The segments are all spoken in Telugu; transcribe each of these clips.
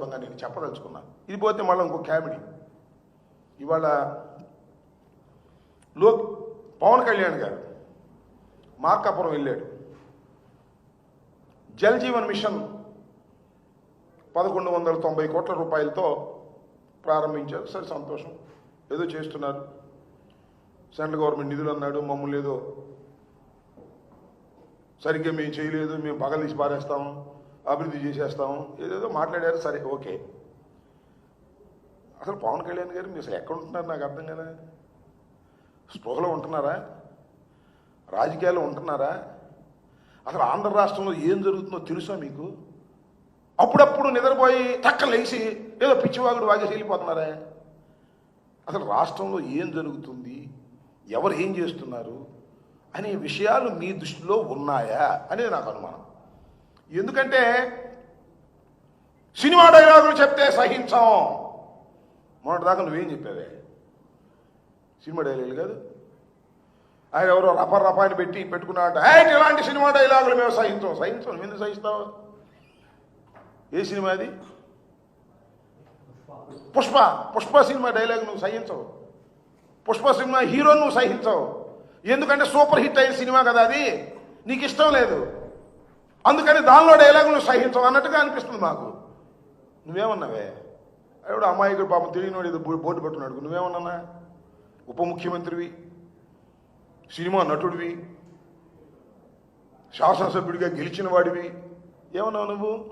నేను చెప్పదలుచుకున్నాను. ఇది పోతే మళ్ళీ ఇంకో కామెడీ. ఇవాళ లో పవన్ కళ్యాణ్ గారు మార్కాపురం వెళ్ళాడు. జల్ జీవన్ మిషన్ పదకొండు వందల తొంభై కోట్ల రూపాయలతో ప్రారంభించారు. సరే సంతోషం. ఏదో చేస్తున్నారు. సెంట్రల్ గవర్నమెంట్ నిధులు అన్నాడు మమ్మల్ని ఏదో సరిగ్గా మేము చేయలేదు మేము పగలీసి పారేస్తాము. అభివృద్ధి చేసేస్తాము. ఏదేదో మాట్లాడారు సరే ఓకే. అసలు పవన్ కళ్యాణ్ గారు మీరు అసలు ఎక్కడ ఉంటున్నారు నాకు అర్థం కదా స్పృహలో ఉంటున్నారా? రాజకీయాల్లో ఉంటున్నారా? అసలు ఆంధ్ర రాష్ట్రంలో ఏం జరుగుతుందో తెలుసా మీకు? అప్పుడప్పుడు నిద్రపోయి టక్క లేచి ఏదో పిచ్చివాగుడు వాగేసి వెళ్ళిపోతున్నారా అసలు రాష్ట్రంలో ఏం జరుగుతుంది? ఎవరు ఏం చేస్తున్నారు? అనే విషయాలు మీ దృష్టిలో ఉన్నాయా? అనేది నాకు అనుమానం. ఎందుకంటే సినిమా డైలాగులు చెప్తే సహించాం. మొన్నటిదాకా నువ్వేం చెప్పావే? సినిమా డైలాగులు కాదు. ఆయన ఎవరో రప రపాన్ని పెట్టి పెట్టుకున్నాడు "ఏయ్, ఇలాంటి సినిమా డైలాగులు మేము సహించం. సహించం? నువ్వు ఎందుకు సహిస్తావు? ఏ సినిమా అది? పుష్ప. పుష్ప సినిమా డైలాగ్ నువ్వు సహించవు. పుష్ప సినిమా హీరో నువ్వు సహించవు. ఎందుకంటే సూపర్ హిట్ అయిన సినిమా కదా అది. నీకు ఇష్టం లేదు. అందుకని దానిలో డైలాగులు నువ్వు సహించవు అన్నట్టుగా అనిపిస్తుంది మాకు. నువ్వేమన్నావే? ఎవడు అమాయకుడు పాపం తెలియనివాడు ఏదో బోర్డు పెట్టున్నాడు నువ్వేమన్నా ఉప ముఖ్యమంత్రివి సినిమా నటుడివి శాసనసభ్యుడిగా గెలిచిన వాడివి. ఏమన్నావు నువ్వు?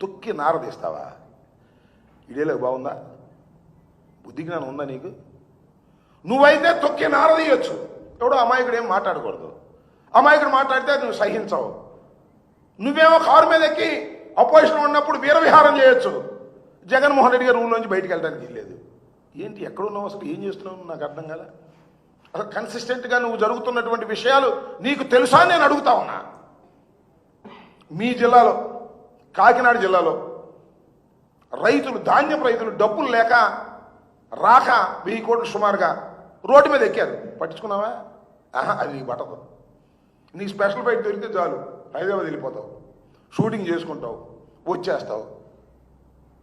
తొక్కి నారదీస్తావా ఇడేలకు బాగుందా? బుద్ధి జ్ఞానం ఉందా నీకు? నువ్వైతే తొక్కి నారదీయచ్చు ఎవడో అమాయకుడు ఏం మాట్లాడకూడదు. అమాయకుడు మాట్లాడితే నువ్వు సహించవు. నువ్వేమో కారు మీద ఎక్కి అపోజిషన్ ఉన్నప్పుడు వీరవిహారం చేయొచ్చు. జగన్మోహన్ రెడ్డి గారు ఊళ్ళోంచి బయటికి వెళ్ళడానికి వెళ్ళలేదు ఏంటి ఎక్కడున్నావు అసలు? ఏం చేస్తున్నావు? నాకు అర్థం కాలే? అసలు కన్సిస్టెంట్గా నువ్వు జరుగుతున్నటువంటి విషయాలు నీకు తెలుసా నేను అడుగుతా ఉన్నా. మీ జిల్లాలో కాకినాడ జిల్లాలో రైతులు ధాన్యం రైతులు డబ్బులు లేక రాక వెయ్యి కోట్లు సుమారుగా రోడ్డు మీద ఎక్కారు. పట్టించుకున్నావా? ఆహా అది నీకు పట్టదు. నీకు స్పెషల్ బైక్ దొరికితే చాలు. హైదరాబాద్ వెళ్ళిపోతావు. షూటింగ్ చేసుకుంటావు. వచ్చేస్తావు.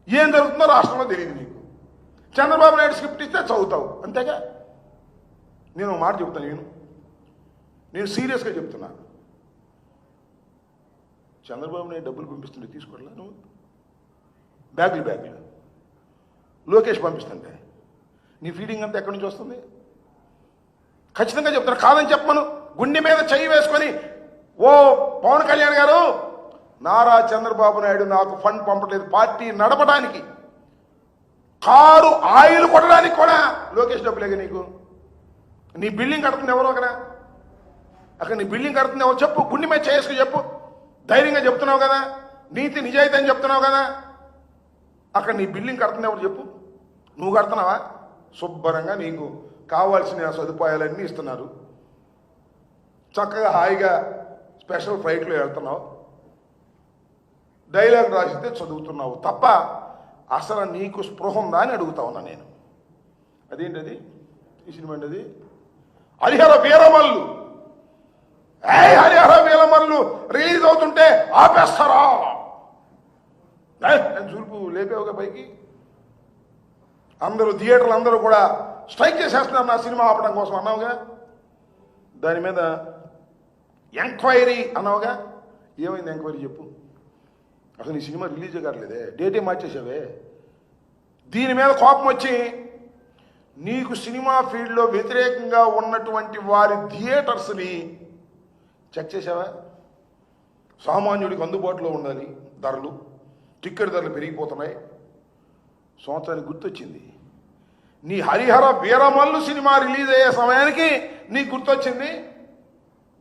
ఏం జరుగుతుందో రాష్ట్రంలో తెలియదు నీకు. చంద్రబాబు నాయుడు స్క్రిప్ట్ ఇస్తే చదువుతావు. అంతేగా? నేను మాట చెప్తాను నేను. నేను సీరియస్గా చెప్తున్నా. చంద్రబాబు నాయుడు డబ్బులు పంపిస్తుంటే తీసుకోవట్లా నువ్వు? బ్యాగులు బ్యాగులు. లోకేష్ పంపిస్తుంటే. నీ ఫీడింగ్ అంతా ఎక్కడి నుంచి వస్తుంది? ఖచ్చితంగా చెప్తాను కాదని చెప్పను గుండె మీద చెయ్యి వేసుకొని ఓ పవన్ కళ్యాణ్ గారు నారా చంద్రబాబు నాయుడు నాకు ఫండ్ పంపట్లేదు పార్టీ నడపడానికి. కారు ఆయిల్ కొట్టడానికి కూడా లోకేష్ డబ్బులేగా నీకు. నీ బిల్డింగ్ కడుతుంది ఎవరో కదా అక్కడ నీ బిల్డింగ్ కడుతుంది ఎవరు చెప్పు గుండె మీద చేసుకు చెప్పు. ధైర్యంగా చెప్తున్నావు కదా నీతి నిజాయితీ అని చెప్తున్నావు కదా. అక్కడ నీ బిల్డింగ్ కడుతుంది ఎవరు చెప్పు. నువ్వు కడుతున్నావా? శుభ్రంగా నీకు కావాల్సిన సదుపాయాలన్నీ ఇస్తున్నారు. చక్కగా హాయిగా స్పెషల్ ఫ్లైట్లో వెళ్తున్నావు. డైలాగ్ రాసితే చదువుతున్నావు. తప్ప అసలు నీకు స్పృహ ఉందా అని అడుగుతా ఉన్నా నేను. అదేంటది? ఈ సినిమా అండి అది హరిహర వీరమల్లు. ఏ హరిహర వీరమల్లు రిలీజ్ అవుతుంటే ఆపేస్తారా? నేను చూపు లేపేవుగా పైకి. అందరూ థియేటర్లు అందరూ కూడా స్ట్రైక్ చేసేస్తున్నారు నా సినిమా ఆపడం కోసం అన్నావుగా? దాని మీద ఎంక్వైరీ అన్నావుగా? ఏమైంది ఎంక్వైరీ చెప్పు. అసలు నీ సినిమా రిలీజ్ కావట్లేదే డేటే మార్చేసావే దీని మీద కోపం వచ్చి నీకు సినిమా ఫీల్డ్లో వ్యతిరేకంగా ఉన్నటువంటి వారి థియేటర్స్ని చెక్ చేసావా సామాన్యుడికి అందుబాటులో ఉండాలి ధరలు. టిక్కెట్ ధరలు పెరిగిపోతున్నాయి. సంవత్సరానికి గుర్తొచ్చింది. నీ హరిహర వీరమల్లు సినిమా రిలీజ్ అయ్యే సమయానికి నీకు గుర్తొచ్చింది.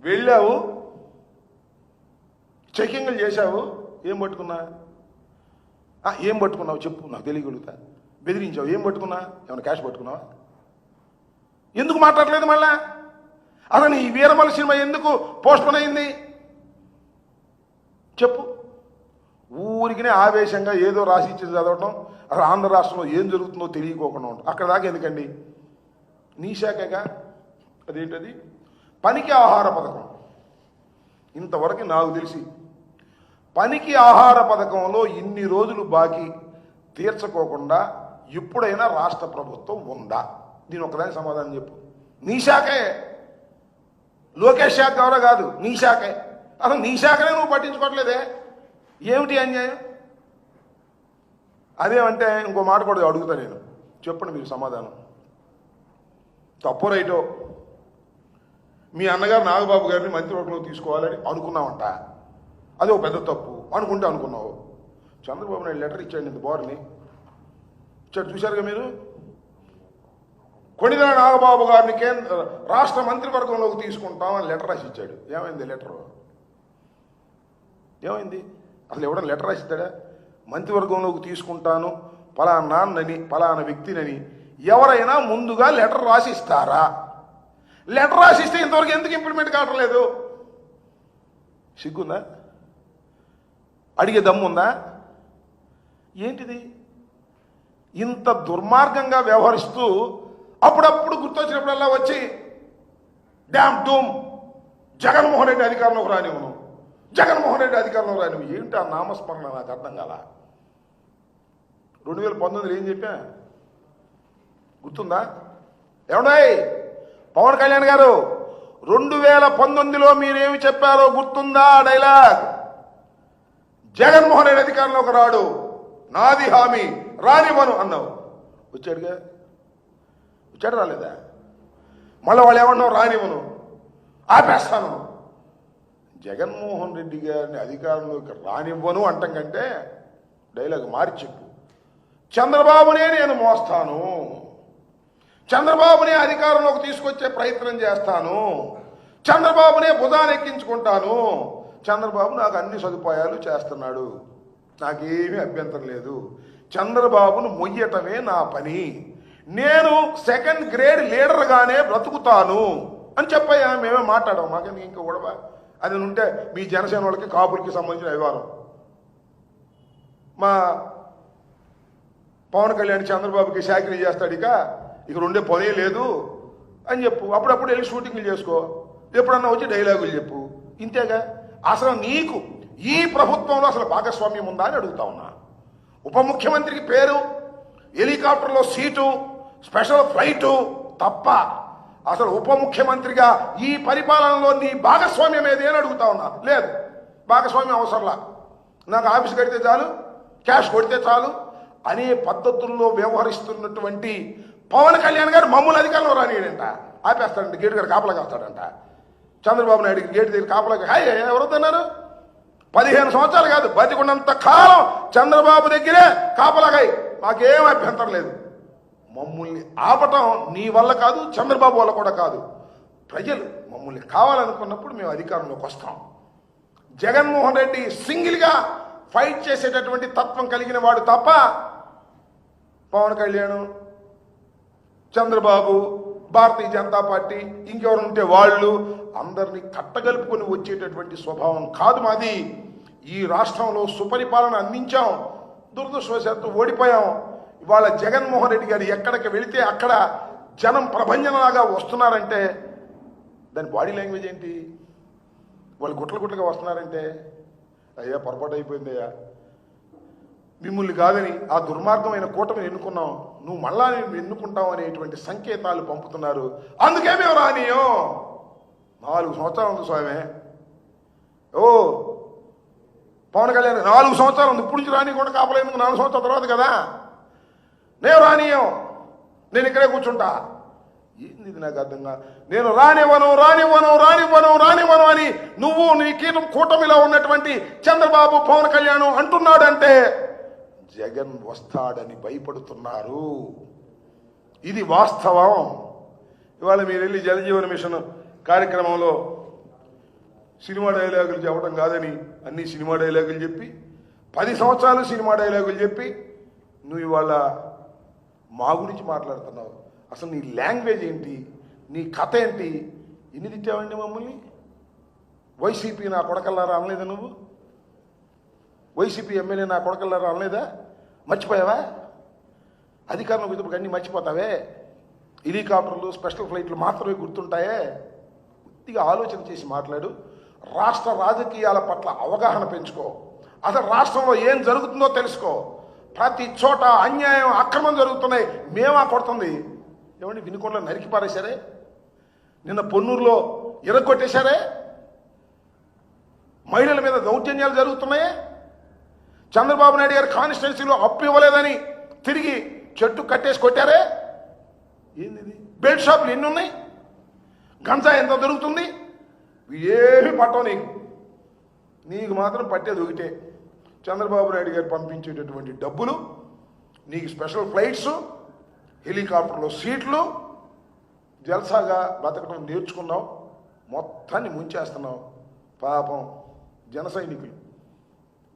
వెళ్ళావు? చెకింగ్లు చేశావు? ఏం పట్టుకున్నా? ఏం పట్టుకున్నావు చెప్పు నాకు తెలియగలుగుతా. బెదిరించావు ఏం పట్టుకున్నా? ఏమైనా క్యాష్ పట్టుకున్నావా? ఎందుకు మాట్లాడలేదు మళ్ళా? అసలు ఈ వీరమల సినిమా ఎందుకు పోస్ట్పోన్ అయింది? చెప్పు. ఊరికినే ఆవేశంగా ఏదో రాసి ఇచ్చి చదవటం అసలు ఆంధ్ర రాష్ట్రంలో ఏం జరుగుతుందో తెలియకోకుండా ఉంటాం అక్కడ దాకా ఎందుకండి? నీ శాఖగా? అదేంటది? పనికి ఆహార పథకం. ఇంతవరకు నాకు తెలిసి పనికి ఆహార పథకంలో ఇన్ని రోజులు బాకీ తీర్చుకోకుండా ఎప్పుడైనా రాష్ట్ర ప్రభుత్వం ఉందా? దీని ఒకదాని సమాధానం చెప్పు. నీ శాఖే. లోకేష్ శాఖ ఎవరో కాదు నీ శాఖే. అసలు నీ శాఖనే నువ్వు పట్టించుకోవట్లేదే. ఏమిటి అన్యాయం? అదేమంటే ఇంకో మాట కూడా అడుగుతా నేను. చెప్పండి మీరు సమాధానం. తప్పు రైటో? మీ అన్నగారు నాగబాబు గారిని మంత్రివర్గంలో తీసుకోవాలని అనుకున్నామంట అది ఒక పెద్ద తప్పు. అనుకుంటే అనుకున్నావు. చంద్రబాబు నాయుడు లెటర్ ఇచ్చాడు ఇంత బోర్ని. ఇచ్చాడు చూశారుగా మీరు? కొణిదెల నాగబాబు గారిని కేంద్ర రాష్ట్ర మంత్రివర్గంలోకి తీసుకుంటామని లెటర్ రాసి ఇచ్చాడు. ఏమైంది లెటర్? ఏమైంది? అసలు ఎవడన్నా లెటర్ రాసిద్దాడా మంత్రివర్గంలోకి తీసుకుంటాను. పలానా నాన్నని పలానా వ్యక్తినని ఎవరైనా ముందుగా లెటర్ రాసి ఇస్తారా? లెటర్ రాసి ఇస్తే ఇంతవరకు ఎందుకు ఇంప్లిమెంట్ కావట్లేదు సిగ్గుందా? అడిగే దమ్ముందా? ఏంటిది? ఇంత దుర్మార్గంగా వ్యవహరిస్తూ అప్పుడప్పుడు గుర్తొచ్చినప్పుడల్లా వచ్చి డ్యామ్ డూమ్ జగన్మోహన్ రెడ్డి అధికారంలోకి రానివ్వను జగన్మోహన్ రెడ్డి అధికారంలోకి రానివ్వు ఏంటి ఆ నామస్మరణ నాకు అర్థం కాల? రెండు వేల పంతొమ్మిదిలో ఏం చెప్పా? గుర్తుందా? ఏమన్నాయి పవన్ కళ్యాణ్ గారు రెండు వేల పంతొమ్మిదిలో మీరేమి చెప్పారో గుర్తుందా డైలాగ్? జగన్మోహన్ రెడ్డి అధికారంలోకి రాడు నాది హామీ రానివ్వను అన్నావు. వచ్చాడుగా? వచ్చాడు రాలేదా? మళ్ళీ వాళ్ళు ఏమన్నావు? రానివ్వను. ఆపేస్తాను. జగన్మోహన్ రెడ్డి గారిని అధికారంలోకి రానివ్వను అంటం కంటే డైలాగ్ మార్చి చెప్పు చంద్రబాబునే నేను మోస్తాను. చంద్రబాబునే అధికారంలోకి తీసుకొచ్చే ప్రయత్నం చేస్తాను. చంద్రబాబునే భుజాన్ని ఎక్కించుకుంటాను. చంద్రబాబు నాకు అన్ని సదుపాయాలు చేస్తున్నాడు. నాకేమీ అభ్యంతరం లేదు. చంద్రబాబును మొయ్యటమే నా పని. నేను సెకండ్ గ్రేడ్ లీడర్గానే బ్రతుకుతాను అని చెప్పయ్యా. మేమే మాట్లాడాం మాకేం ఇంకా గొడవ అది ఉంటే మీ జనసేన వాళ్ళకి కాపులకి సంబంధించిన వ్యవహారం మా పవన్ కళ్యాణ్ చంద్రబాబుకి శాఖలు చేస్తాడు ఇక. ఇక్కడ ఉండే పనే లేదు అని చెప్పు. అప్పుడప్పుడు వెళ్ళి షూటింగ్లు చేసుకో. ఎప్పుడన్నా వచ్చి డైలాగులు చెప్పు. ఇంతేగా? అసలు నీకు ఈ ప్రభుత్వంలో అసలు భాగస్వామ్యం ఉందా అని అడుగుతా ఉన్నా. ఉప ముఖ్యమంత్రికి పేరు హెలికాప్టర్లో సీటు స్పెషల్ ఫ్లైటు తప్ప అసలు ఉప ముఖ్యమంత్రిగా ఈ పరిపాలనలో నీ భాగస్వామ్యం ఏది అని అడుగుతా ఉన్నా. లేదు. భాగస్వామ్యం అవసరంలా. నాకు ఆఫీస్ కడితే చాలు క్యాష్ కొడితే చాలు అనే పద్ధతుల్లో వ్యవహరిస్తున్నటువంటి పవన్ కళ్యాణ్ గారు మమ్మల్ని అధికారంలో రానియడంట ఆపేస్తాడంట గేటు గారు కాపలా కాస్తాడంట. చంద్రబాబు నాయుడు గేటు దగ్గర కాపలా హాయ్ ఎవరొద్దన్నారు పదిహేను సంవత్సరాలు కాదు బతికున్నంత కాలం చంద్రబాబు దగ్గరే కాపలాగాయి మాకేం అభ్యంతరం లేదు. మమ్మల్ని ఆపటం నీ వల్ల కాదు చంద్రబాబు వల్ల కూడా కాదు. ప్రజలు మమ్మల్ని కావాలనుకున్నప్పుడు మేము అధికారంలోకి వస్తాం. జగన్మోహన్ రెడ్డి సింగిల్గా ఫైట్ చేసేటటువంటి తత్వం కలిగిన వాడు తప్ప పవన్ కళ్యాణ్ చంద్రబాబు భారతీయ జనతా పార్టీ ఇంకెవరు ఉంటే వాళ్ళు అందరినీ కట్టగలుపుకొని వచ్చేటటువంటి స్వభావం కాదు మాది. ఈ రాష్ట్రంలో సుపరిపాలన అందించాం దురదృష్టవశాత్తు ఓడిపోయాం. ఇవాళ జగన్మోహన్ రెడ్డి గారు ఎక్కడికి వెళితే అక్కడ జనం ప్రభంజనలాగా వస్తున్నారంటే దాని బాడీ లాంగ్వేజ్ ఏంటి? వాళ్ళు గుట్ల గుట్లగా వస్తున్నారంటే అయ్యా పొరపాటు అయిపోయిందయ్యా. మిమ్మల్ని కాదని ఆ దుర్మార్గమైన కూటమిని ఎన్నుకున్నాం. నువ్వు మళ్ళా నేను ఎన్నుకుంటావు అనేటువంటి సంకేతాలు పంపుతున్నారు. అందుకే మేము నాలుగు సంవత్సరాలు ఉంది స్వామి. ఓ పవన్ కళ్యాణ్ నాలుగు సంవత్సరాలు ఉంది. ఇప్పుడు నుంచి కూడా కాపలేదు నాలుగు సంవత్సరాల తర్వాత కదా. నేను రానియం. నేను ఇక్కడే కూర్చుంటా. ఏంది ఇది నాకు అర్థంగా నేను రానివ్వను రానివ్వను రానివ్వను రానివ్వను అని నువ్వు నీ కీటం కూటమిలో ఉన్నటువంటి చంద్రబాబు పవన్ కళ్యాణ్ అంటున్నాడంటే జగన్ వస్తాడని భయపడుతున్నారు. ఇది వాస్తవం. ఇవాళ మీరు వెళ్ళి జలజీవన మిషన్ కార్యక్రమంలో సినిమా డైలాగులు చెప్పడం కాదని అన్ని సినిమా డైలాగులు చెప్పి పది సంవత్సరాలు సినిమా డైలాగులు చెప్పి నువ్వు ఇవాళ మా గురించి మాట్లాడుతున్నావు. అసలు నీ లాంగ్వేజ్ ఏంటి? నీ కథ ఏంటి? ఎన్ని తిట్టావండి మమ్మల్ని? వైసీపీ నా కొడకల్లారా అనలేదా నువ్వు? వైసీపీ ఎమ్మెల్యే నా కొడకల్లారా అనలేదా మర్చిపోయావా? అధికారంలో విధులకు అన్నీ మర్చిపోతావే? హెలికాప్టర్లు స్పెషల్ ఫ్లైట్లు మాత్రమే గుర్తుంటాయే? కొద్దిగా ఆలోచన చేసి మాట్లాడు. రాష్ట్ర రాజకీయాల పట్ల అవగాహన పెంచుకో. అసలు రాష్ట్రంలో ఏం జరుగుతుందో తెలుసుకో. ప్రతి చోట అన్యాయం అక్రమం జరుగుతున్నాయి. మేమా కొడుతుంది? ఏమండి వినుకొండలో నరికి పారేశారే? నిన్న పొన్నూరులో ఇరగొట్టేశారే మహిళల మీద దౌర్జన్యాలు జరుగుతున్నాయే? చంద్రబాబు నాయుడు గారు కాన్స్టిట్యున్సీలో అప్పు ఇవ్వలేదని తిరిగి చెట్టు కట్టేసి కొట్టారే ఏంది బెల్ట్ షాపులు ఎన్ని ఉన్నాయి గంజా ఎంత దొరుకుతుంది? ఏమి పట్టవు నీకు. నీకు మాత్రం పట్టేది ఒకటే. చంద్రబాబు నాయుడు గారు పంపించేటటువంటి డబ్బులు నీకు స్పెషల్ ఫ్లైట్స్ హెలికాప్టర్లో సీట్లు జల్సాగా బతకడం నేర్చుకున్నావు మొత్తాన్ని ముంచేస్తున్నావు. పాపం జన సైనికులు.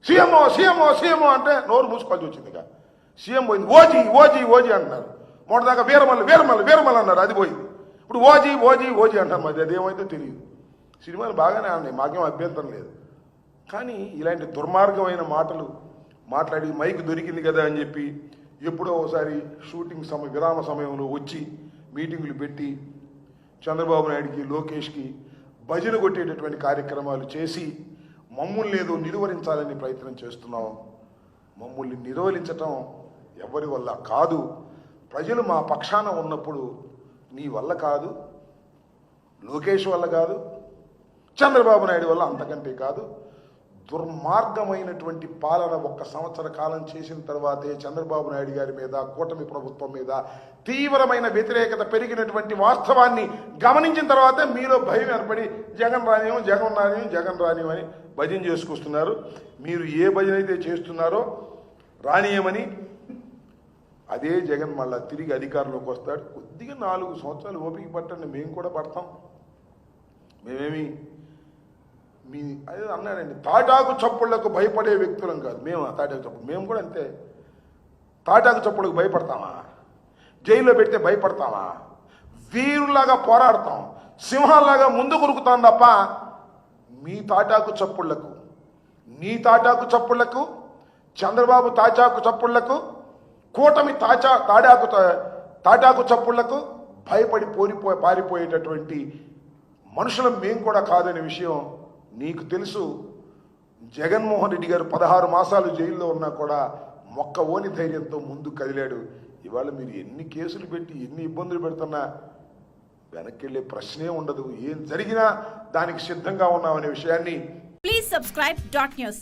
సీఎంఓ సీఎంఓ సీఎంఓ అంటే నోరు మూసుకోవాల్సి వచ్చింది ఇక సీఎం పోయింది ఓజీ ఓజీ ఓజీ అంటున్నారు. మొదటిదాకా వీరమల్లి వీరమల్లి వీరమల్లి అన్నారు అది పోయింది. ఇప్పుడు ఓజీ ఓజీ ఓజీ అంటారు మరి అదేమైతే తెలియదు. సినిమాలు బాగానే ఆడినాయి మాకేం అభ్యంతరం లేదు. కానీ ఇలాంటి దుర్మార్గమైన మాటలు మాట్లాడి మైక్ దొరికింది కదా అని చెప్పి ఎప్పుడో ఒకసారి షూటింగ్ సమయ విరామ సమయంలో వచ్చి మీటింగులు పెట్టి చంద్రబాబు నాయుడికి లోకేష్కి భజన కొట్టేటటువంటి కార్యక్రమాలు చేసి మమ్మల్ని ఏదో నిలువరించాలని ప్రయత్నం చేస్తున్నాం. మమ్మల్ని నిరోధించటం ఎవరి వల్ల కాదు. ప్రజలు మా పక్షాన ఉన్నప్పుడు నీ వల్ల కాదు. లోకేష్ వల్ల కాదు. చంద్రబాబు నాయుడు వల్ల అంతకంటే కాదు. దుర్మార్గమైనటువంటి పాలన ఒక్క సంవత్సర కాలం చేసిన తర్వాతే చంద్రబాబు నాయుడు గారి మీద కూటమి ప్రభుత్వం మీద తీవ్రమైన వ్యతిరేకత పెరిగినటువంటి వాస్తవాన్ని గమనించిన తర్వాతే మీలో భయం ఏర్పడి జగన్ రానియం జగన్ రానియం జగన్ రానియం అని భజన చేసుకొస్తున్నారు. మీరు ఏ భజన అయితే చేస్తున్నారో రానియమని అదే జగన్ మళ్ళా తిరిగి అధికారంలోకి వస్తాడు. కొద్దిగా నాలుగు సంవత్సరాలు ఓపిక పట్టండి మేము కూడా పడతాం. మేమేమి మీ అదే అన్నాడండి తాటాకు చప్పుళ్ళకు భయపడే వ్యక్తులం కాదు. మేము తాటాకు చప్పుడు మేము కూడా అంతే. తాటాకు చప్పుడుకు భయపడతామా? జైల్లో పెడితే భయపడతామా? వీరులాగా పోరాడతాం సింహాలాగా ముందు కొరుకుతాం తప్ప మీ తాటాకు చప్పుళ్ళకు నీ తాటాకు చప్పుళ్ళకు చంద్రబాబు తాచాకు చప్పుళ్ళకు కూటమి తాచా తాడాకు తా- తాటాకు చప్పుళ్ళకు భయపడి పోరిపో పారిపోయేటటువంటి మనుషులం మేము కూడా కాదనే విషయం నీకు తెలుసు జగన్మోహన్ రెడ్డి గారు పదహారు మాసాలు జైల్లో ఉన్నా కూడా మొక్క ఓని ధైర్యంతో ముందు కదిలాడు. ఇవాళ మీరు ఎన్ని కేసులు పెట్టి ఎన్ని ఇబ్బందులు పెడుతున్నా వెనక్కి వెళ్ళే ప్రశ్నే ఉండదు. ఏం జరిగినా దానికి సిద్ధంగా ఉన్నామనే విషయాన్ని ప్లీజ్ సబ్స్క్రైబ్ డాట్ న్యూస్